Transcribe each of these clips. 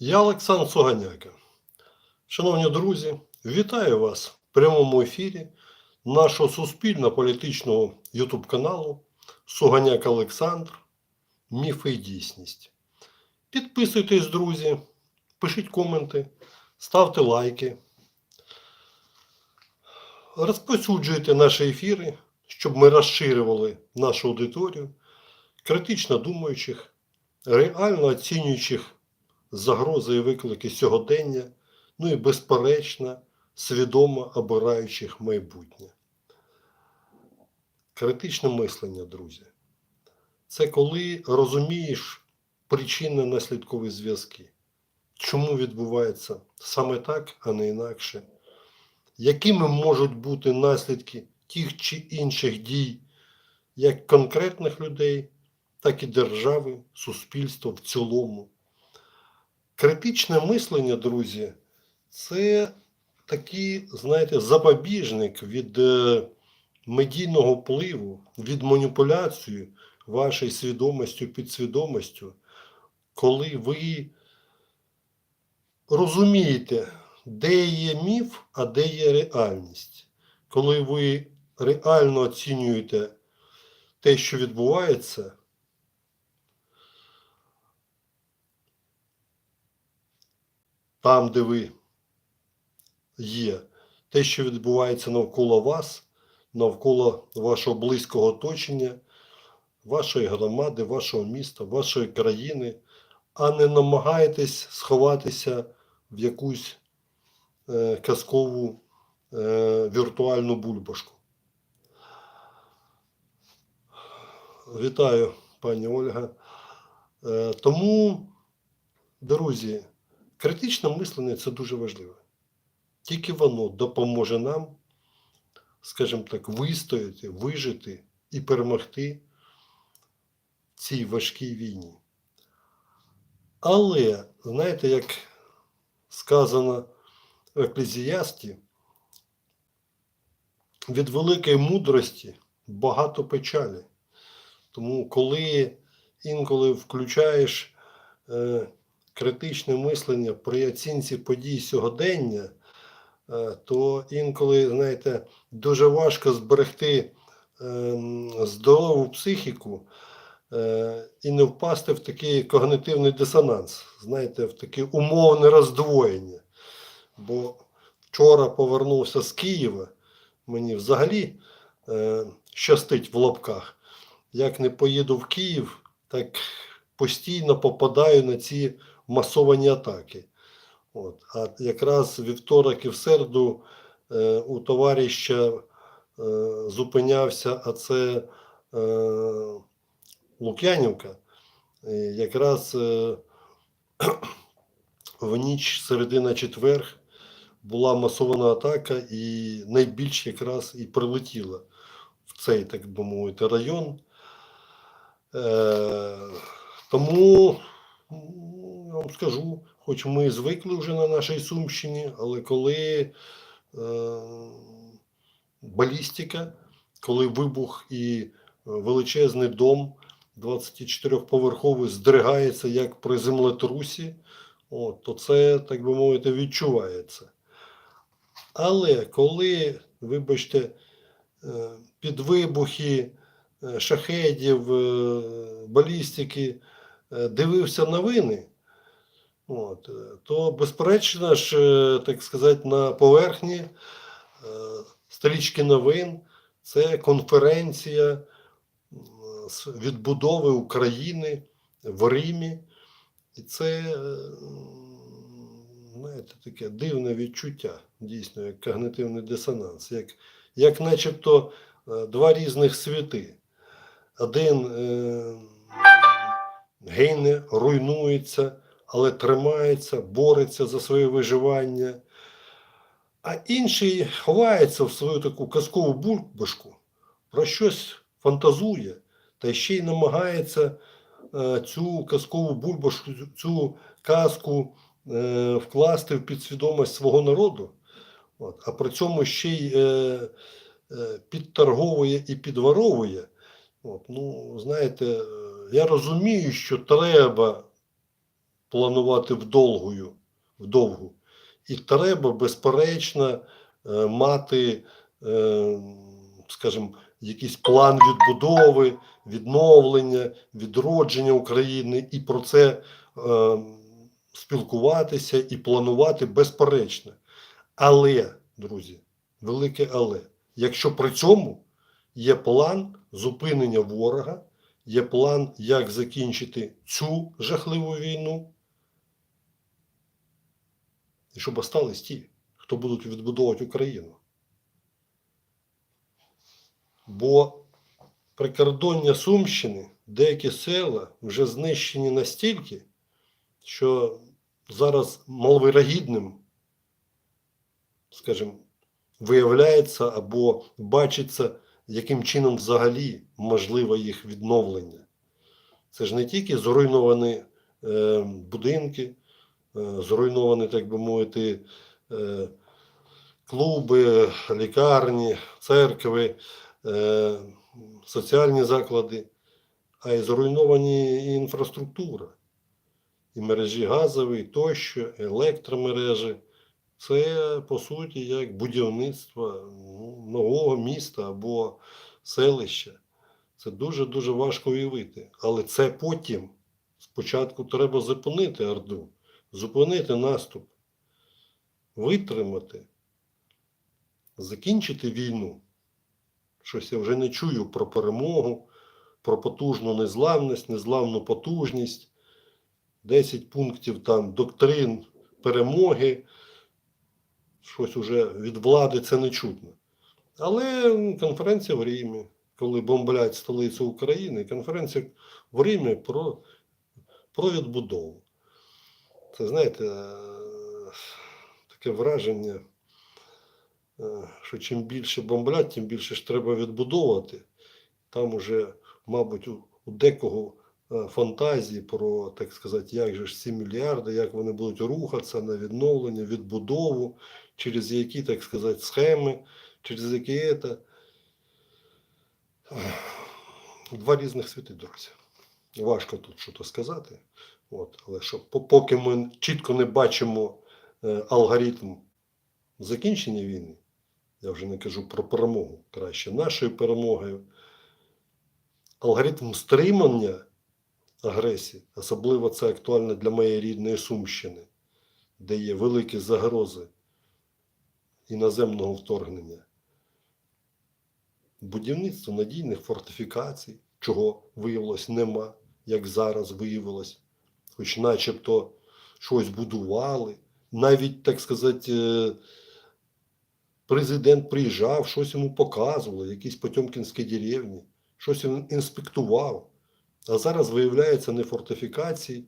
Я Олександр Суганяка. Шановні друзі, вітаю вас в прямому ефірі нашого суспільно-політичного YouTube каналу Суганяк Олександр. Міфи і дійсність. Підписуйтесь, друзі, пишіть коменти, ставте лайки. Розповсюджуйте наші ефіри, щоб ми розширювали нашу аудиторію, критично думаючих, реально оцінюючих загрози і виклики сьогодення, ну і безперечно, свідомо обираючих майбутнє. Критичне мислення, друзі, це коли розумієш причинно-наслідкові зв'язки. Чому відбувається саме так, а не інакше? Якими можуть бути наслідки тих чи інших дій, як конкретних людей, так і держави, суспільства в цілому? Критичне мислення, друзі, це такий, знаєте, запобіжник від е, медійного впливу, від маніпуляції вашою свідомістю, підсвідомістю, коли ви розумієте, де є міф, а де є реальність. Коли ви реально оцінюєте те, що відбувається, там, де ви є, те, що відбувається навколо вас, навколо вашого близького оточення, вашої громади, вашого міста, вашої країни, а не намагаєтесь сховатися в якусь е, казкову е, віртуальну бульбашку. Вітаю, пані Ольга. Е, тому, друзі, критичне мислення це дуже важливо. Тільки воно допоможе нам, скажімо так, вистояти, вижити і перемогти цій важкій війні. Але, знаєте, як сказано в Еклезіасті, від великої мудрості багато печалі. Тому, коли інколи включаєш е, критичне мислення при оцінці подій сьогодення, е, то інколи, знаєте, дуже важко зберегти е, здорову психіку е, і не впасти в такий когнитивний дисонанс, знаєте, в таке умовне роздвоєння. Бо вчора повернувся з Києва, мені взагалі щастить в лапках. Як не поїду в Київ, так постійно попадаю на ці масовані атаки. От. А якраз вівторок і в середу е, у товариша е, зупинявся, а це е, Лук'янівка. Якраз е, в ніч середина четверг була масована атака, і найбільш якраз і прилетіла в цей, так би мовити, район. Е, тому я вам скажу, хоч ми звикли вже на нашій Сумщині, але коли е, балістика, коли вибух і величезний дом 24-поверховий здригається як при землетрусі, от, то це, так би мовити, відчувається. Але коли, вибачте, е, під вибухи е, шахедів, е, балістики е, дивився новини, от, е, то безперечно ж, е, так сказати, на поверхні е, стрічки новин це конференція з відбудови України в Римі. І це, знаєте, таке дивне відчуття, дійсно, як когнитивний дисонанс, як, як начебто два різних світи. Один е, гине, руйнується, але тримається, бореться за своє виживання. А інший ховається в свою таку казкову бульбашку, про щось фантазує, та ще й намагається е, цю казкову бульбашку, цю казку е, вкласти в підсвідомість свого народу, а при цьому ще й е, підторговує і підворовує. От, ну, знаєте, я розумію, що треба планувати вдовгою, вдовгу. І треба, безперечно, е, мати, е, скажімо, якийсь план відбудови, відновлення, відродження України і про це е, спілкуватися і планувати безперечно. Але, друзі, велике але, якщо при цьому є план зупинення ворога, є план, як закінчити цю жахливу війну, і щоб остались ті, хто будуть відбудовувати Україну. Бо прикордоння Сумщини, деякі села вже знищені настільки, що зараз маловирогідним, скажімо, виявляється або бачиться, яким чином взагалі можливе їх відновлення. Це ж не тільки зруйновані е, будинки, зруйновані, так би мовити, е, клуби, лікарні, церкви, е, соціальні заклади, а й зруйновані і інфраструктура, і мережі газові, тощо, електромережі. Це, по суті, як будівництво ну, нового міста або селища. Це дуже-дуже важко уявити. Але це потім. Спочатку треба зупинити Орду, зупинити наступ, витримати, закінчити війну. Щось я вже не чую про перемогу, про потужну незламність, незламну потужність. 10 пунктів там доктрин перемоги. Щось уже від влади це не чутно. Але конференція в Римі, коли бомблять столицю України, конференція в Римі про, про відбудову. Це знаєте, е, таке враження, е, що чим більше бомблять, тим більше ж треба відбудовувати. Там уже, мабуть, у, декого е, фантазії про, так сказати, як же ж ці мільярди, як вони будуть рухатися на відновлення, відбудову, через які, так сказати, схеми, через які це. Два різних світи, друзі. Важко тут щось сказати. От, але що, поки ми чітко не бачимо е, алгоритм закінчення війни, я вже не кажу про перемогу краще нашою перемогою, алгоритм стримання агресії, особливо це актуально для моєї рідної Сумщини, де є великі загрози іноземного вторгнення. Будівництво надійних фортифікацій, чого виявилось нема, як зараз виявилось, хоч начебто щось будували. Навіть, так сказати, е, президент приїжджав, щось йому показували, якісь Потьомкінські деревні, щось він інспектував. А зараз виявляється не фортифікації,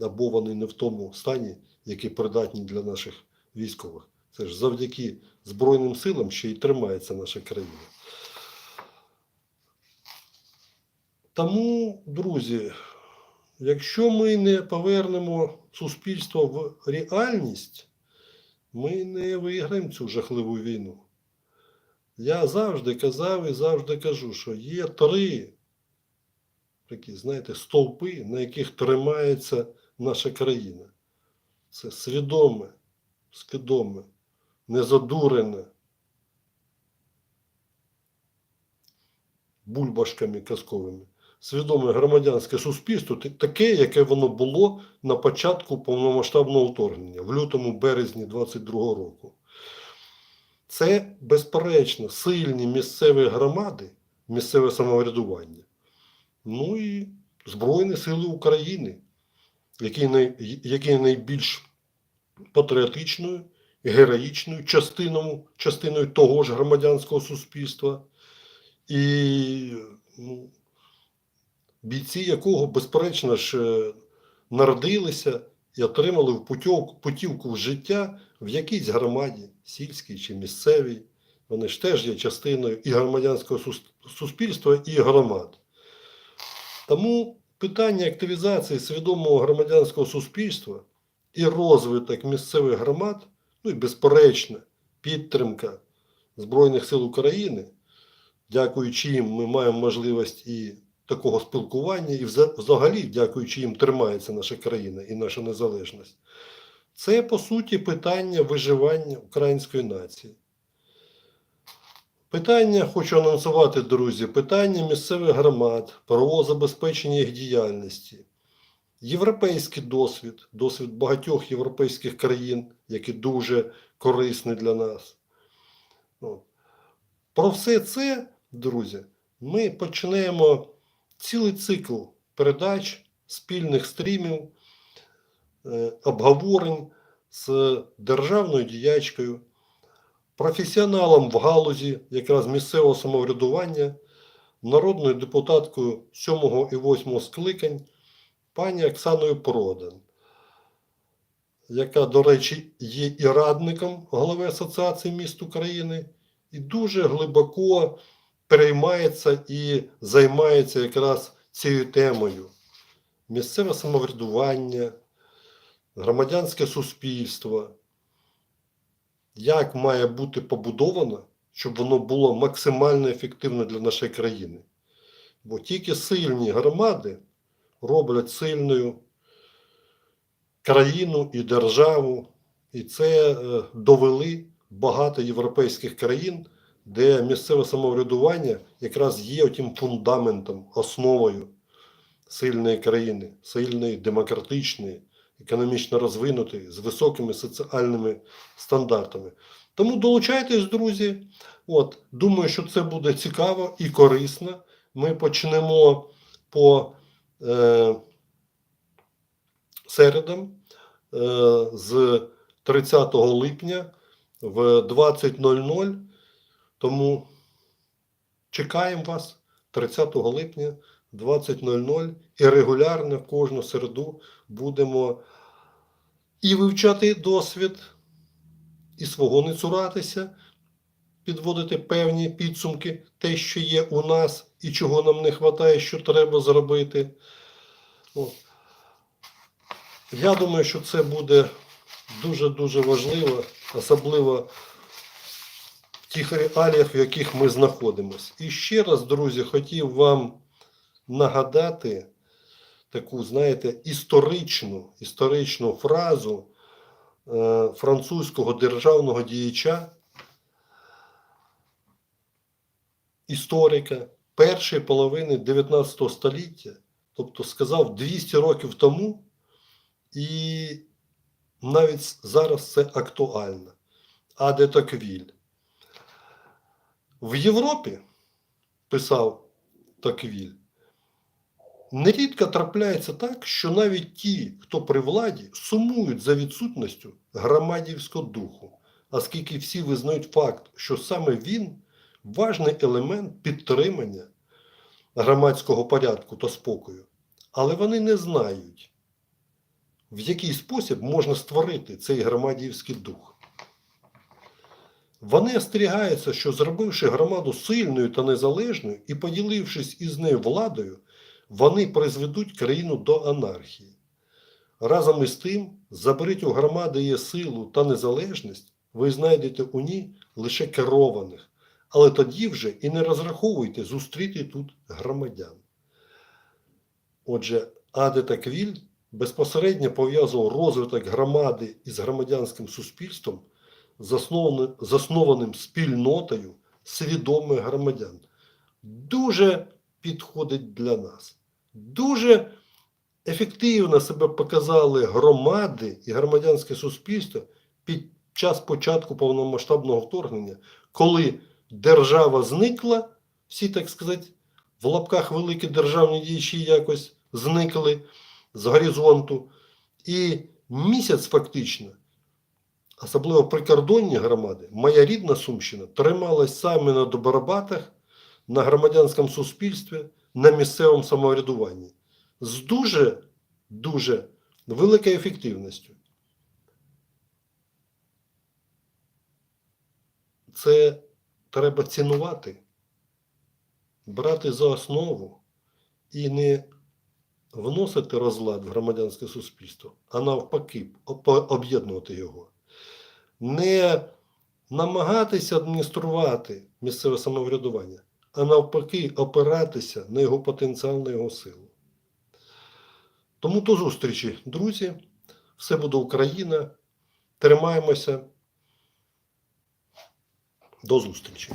або вони не в тому стані, які придатні для наших військових. Це ж завдяки Збройним силам ще й тримається наша країна. Тому, друзі, якщо ми не повернемо суспільство в реальність, ми не виграємо цю жахливу війну. Я завжди казав і завжди кажу, що є три такі, знаєте, стовпи, на яких тримається наша країна. Це свідоме, свідоме, незадурене бульбашками казковими. Свідоме громадянське суспільство, таке, яке воно було на початку повномасштабного вторгнення, в лютому березні 22 року. Це, безперечно, сильні місцеві громади, місцеве самоврядування. Ну і Збройні Сили України, які, які найбільш патріотичною і героїчною частиною, частиною того ж громадянського суспільства, і ну, бійці якого, безперечно ж, е, народилися і отримали путівку в життя в якійсь громаді, сільській чи місцевій. Вони ж теж є частиною і громадянського суспільства, і громад. Тому питання активізації свідомого громадянського суспільства і розвиток місцевих громад, ну і безперечна підтримка Збройних сил України, дякуючи їм, ми маємо можливість і такого спілкування, і взагалі, дякуючи їм, тримається наша країна і наша незалежність. Це, по суті, питання виживання української нації. Питання, хочу анонсувати, друзі, питання місцевих громад, правового забезпечення їх діяльності, європейський досвід, досвід багатьох європейських країн, який дуже корисний для нас. Про все це, друзі, ми почнемо цілий цикл передач, спільних стрімів, е, обговорень з державною діячкою, професіоналом в галузі якраз місцевого самоврядування, народною депутаткою 7 і 8 скликань пані Оксаною Продан, яка, до речі, є і радником голови Асоціації міст України, і дуже глибоко переймається і займається якраз цією темою. Місцеве самоврядування, громадянське суспільство, як має бути побудовано, щоб воно було максимально ефективне для нашої країни. Бо тільки сильні громади роблять сильною країну і державу, і це е, довели багато європейських країн, де місцеве самоврядування якраз є тим фундаментом, основою сильної країни, сильної, демократичної, економічно розвинутої, з високими соціальними стандартами. Тому долучайтесь, друзі. От, думаю, що це буде цікаво і корисно. Ми почнемо по е, середам е, з 30 липня в 20.00. Тому чекаємо вас 30 липня 20.00 і регулярно кожну середу будемо і вивчати досвід, і свого не цуратися, підводити певні підсумки, те, що є у нас, і чого нам не вистачає, що треба зробити. Я думаю, що це буде дуже-дуже важливо, особливо в тих реаліях, в яких ми знаходимося. І ще раз, друзі, хотів вам нагадати таку, знаєте, історичну, історичну фразу е, французького державного діяча, історика першої половини 19 століття, тобто сказав 200 років тому, і навіть зараз це актуально. Аде Токвіль. В Європі, писав Токвіль, нерідко трапляється так, що навіть ті, хто при владі, сумують за відсутністю громадівського духу, оскільки всі визнають факт, що саме він важний елемент підтримання громадського порядку та спокою. Але вони не знають, в який спосіб можна створити цей громадівський дух. Вони остерігаються, що зробивши громаду сильною та незалежною і поділившись із нею владою, вони призведуть країну до анархії. Разом із тим, заберіть у громади її силу та незалежність, ви знайдете у ній лише керованих, але тоді вже і не розраховуйте зустріти тут громадян. Отже, Аде Квіль безпосередньо пов'язував розвиток громади із громадянським суспільством, заснованим, спільнотою свідомих громадян. Дуже підходить для нас. Дуже ефективно себе показали громади і громадянське суспільство під час початку повномасштабного вторгнення, коли держава зникла, всі, так сказати, в лапках великі державні діячі якось зникли з горизонту. І місяць фактично, особливо прикордонні громади, моя рідна Сумщина трималась саме на добробатах, на громадянському суспільстві, на місцевому самоврядуванні з дуже дуже великою ефективністю. Це треба цінувати, брати за основу і не вносити розлад в громадянське суспільство, а навпаки, об'єднувати його. Не намагатися адмініструвати місцеве самоврядування, а навпаки, опиратися на його потенціал, на його силу. Тому до зустрічі, друзі. Все буде Україна. Тримаємося. До зустрічі.